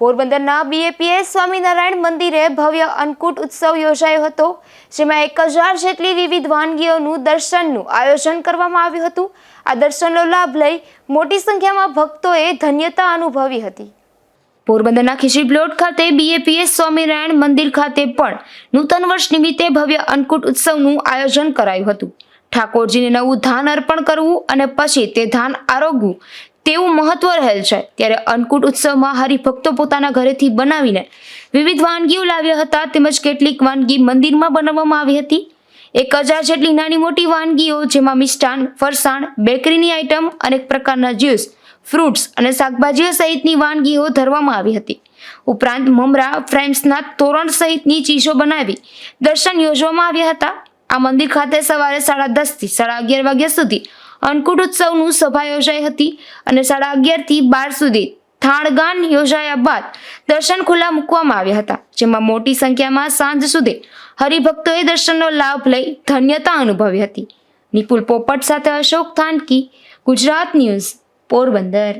પોરબંદરના બીએપીએસ સ્વામિનારાયણ મંદિરે ભવ્ય અન્નકૂટ ઉત્સવ યોજાયો હતો, જેમાં એક હજાર જેટલી વિવિધ વાનગીઓનું દર્શનનું આયોજન કરવામાં આવ્યું હતું. આ દર્શનનો લાભ લઈ મોટી સંખ્યામાં ભક્તોએ ધન્યતા અનુભવી હતી. પોરબંદરના ખીચડી પ્લોટ ખાતે બીએપીએસ સ્વામિનારાયણ મંદિર ખાતે પણ નૂતન વર્ષ નિમિત્તે ભવ્ય અન્નકૂટ ઉત્સવનું આયોજન કરાયું હતું. ઠાકોરજીને નવું ધાન અર્પણ કરવું અને પછી તે ધાન આરોગવું તેવું મહત્વ રહેલ છે. ત્યારે અન્નકૂટ ઉત્સવમાં હરિભક્તો પોતાના ઘરેથી બનાવીને વિવિધ વાનગીઓ લાવ્યા હતા. તેમજ કેટલીક વાનગી મંદિરમાં બનાવવામાં આવી હતી. એક હજાર જેટલી નાની મોટી વાનગીઓ, જેમાં મિષ્ટાન, ફરસાણ, બેકરીની આઇટમ અનેક પ્રકારના જ્યુસ, ફ્રૂટ્સ અને શાકભાજીઓ સહિતની વાનગીઓ ધરવામાં આવી હતી. ઉપરાંત મમરા ફ્રેમ્સના તોરણ સહિતની ચીજો બનાવી દર્શન યોજવામાં આવ્યા હતા. આ મંદિર ખાતે સવારે સાડા દસથી સાડા અગિયાર વાગ્યા સુધી અન્નકૂટ ઉત્સવનું સભા યોજાઈ હતી અને સાડા અગિયારથી બાર સુધી થાણગાન યોજાયા બાદ દર્શન ખુલ્લા મૂકવામાં આવ્યા હતા, જેમાં મોટી સંખ્યામાં સાંજ સુધી હરિભક્તોએ દર્શનનો લાભ લઈ ધન્યતા અનુભવી હતી. નિપુલ પોપટ સાથે અશોક થાનકી, ગુજરાત ન્યૂઝ, પોરબંદર.